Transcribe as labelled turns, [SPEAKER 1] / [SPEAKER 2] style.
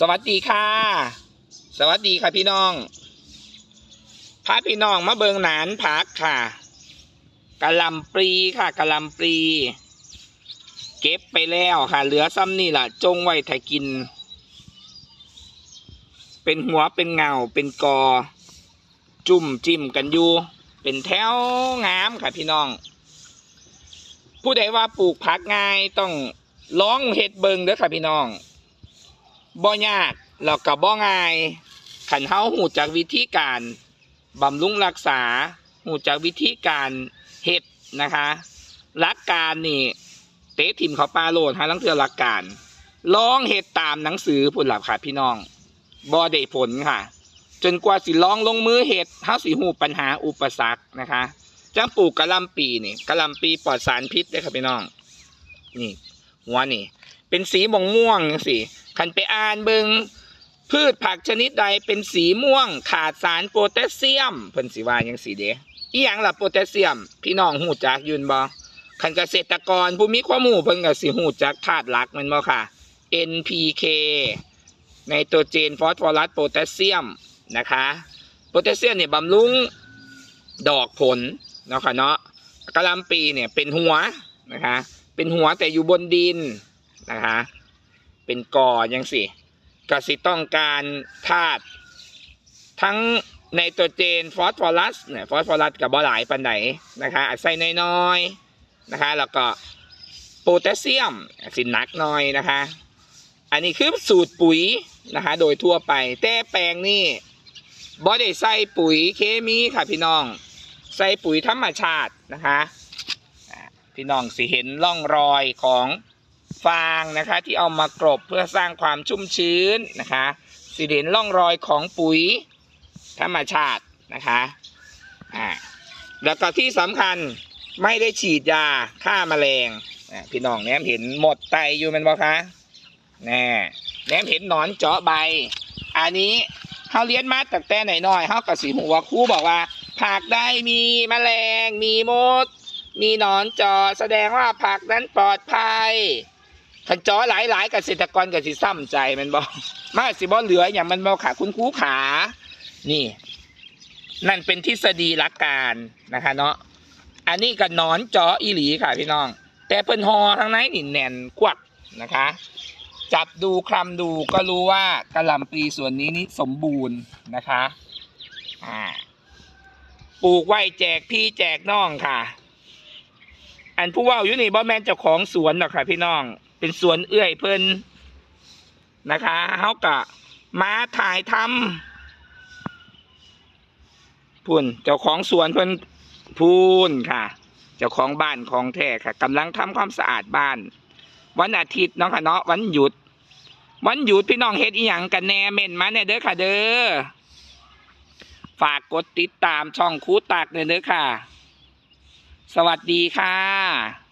[SPEAKER 1] สวัสดีค่ะ สวัสดีค่ะพี่น้องพาพี่น้องมาเบิงหนานผักค่ะกะลำปลีค่ะกะลำปลีเก็บไปแล้วค่ะ เหลือซ้ำนี่ล่ะ จงไว้ถ้ากิน เป็นหัวเป็นเงาเป็นกอ จุ่มจิ้มกันอยู่ เป็นแถวงามค่ะพี่น้อง ผู้ใดว่าปลูกผักง่ายต้องลองเห็ดเบิงเด้อค่ะพี่น้อง บ่ยากแล้วก็บ่ง่ายขันเฮาหูจากวิธีการบำรุงรักษาหูจากวิธีการเฮ็ดนะคะหลักการนี่เตะทิมเขาปลาโลดหาลังเทือหลักการลองเฮ็ดตามหนังสือผลลัพธ์ค่ะพี่น้องบ่ได้ผลค่ะ จนกว่าสิลองลงมือเฮ็ดเฮาสิหูปัญหาอุปสรรคนะคะจังปลูกกระลำปีนี่กระลำปีปลอดสารพิษเด้ค่ะพี่น้อง นี่หัวนี่ เป็นสีม่วงม่วงๆ จังซี่คันไปอ่านเบิงพืชผักชนิดใดเป็นสีม่วง ขาดสารโพแทสเซียมเพิ่นสิว่าจังซี่เด้อีหยังล่ะโพแทสเซียม พี่น้องฮู้จักยืนบ่คันเกษตรกรผู้มีความรู้เพิ่นก็สิฮู้จักธาตุหลักม่นบ่ค่ะ NPK ไนโตรเจนฟอสฟอรัสโพแทสเซียมนะคะโพแทสเซียมเนี่ยบำรุงดอกผลเนาะค่ะเนาะกระลำปีเนี่ยเป็นหัวนะคะเป็นหัวแต่อยู่บนดินนะคะ เป็นกอยังสิกสิต้องการธาตุทั้งไนโตรเจนฟอสฟอรัสเนี่ยฟอสฟอรัสกับบ่หลายปันไหนนะคะอาจใส่น้อยๆนะคะ แล้วก็โพแทสเซียมสิหนักน่อยนะคะ อันนี้คือสูตรปุ๋ยนะคะ โดยทั่วไป แต่แปลงนี่บ่ได้ใส่ปุ๋ยเคมีค่ะพี่น้อง ใส่ปุ๋ยธรรมชาตินะคะ พี่น้องสิเห็นร่องรอยของ ฟางนะคะที่เอามากรบเพื่อสร้างความชุ่มชื้นนะคะสิเห็นร่องรอยของปุ๋ยธรรมชาตินะคะอ่าแล้วก็ที่สำคัญไม่ได้ฉีดยาฆ่าแมลงอ่าพี่น้องแนมเห็นหมดไตอยู่มันบ่คะแน่แนมเห็นหนอนเจาะใบ อันนี้เขาเลี้ยนมาตั้งแต่ไหนน้อยเขากับสีหัวครูบอกว่า ผักได้มีแมลงมีมด มีหนอนเจอแสดงว่าผักนั้นปลอดภัย ขันจอหลายๆเกษตรกรก็สิซ้ำใจมันบอกมาสิบ่เหลืออย่างมันบอกขาคุณคูขา นี่ นั่นเป็นทฤษฎีหลักการนะคะ เนาะอันนี้ก็หนอนจออีหลีค่ะพี่น้อง แต่เพิ่นหอทั้งในนี่แน่นกวักนะคะ จับดูคลำดูก็รู้ว่ากระหล่ำปลีส่วนนี้นี่สมบูรณ์นะคะอ่าปลูกไว้แจกพี่แจกน้องค่ะ อันผู้ว่าอยู่นี่บ่แม่นเจ้าของสวนหรอกค่ะพี่น้อง เป็นสวนเอื้อยเพิ่นนะคะเฮากะมาถ่ายทำพุ่นเจ้าของสวนเพิ่นพูนค่ะ เจ้าของบ้านของแท้ค่ะกำลังทำความสะอาดบ้าน วันอาทิตย์เนาะค่ะเนาะวันหยุด วันหยุดพี่น้องเฮ็ดอีหยังกันแหน่เม่นมาเนี่ยเด้อค่ะเด้อฝากกดติดตามช่องคูตักเลยเด้อค่ะ สวัสดีค่ะ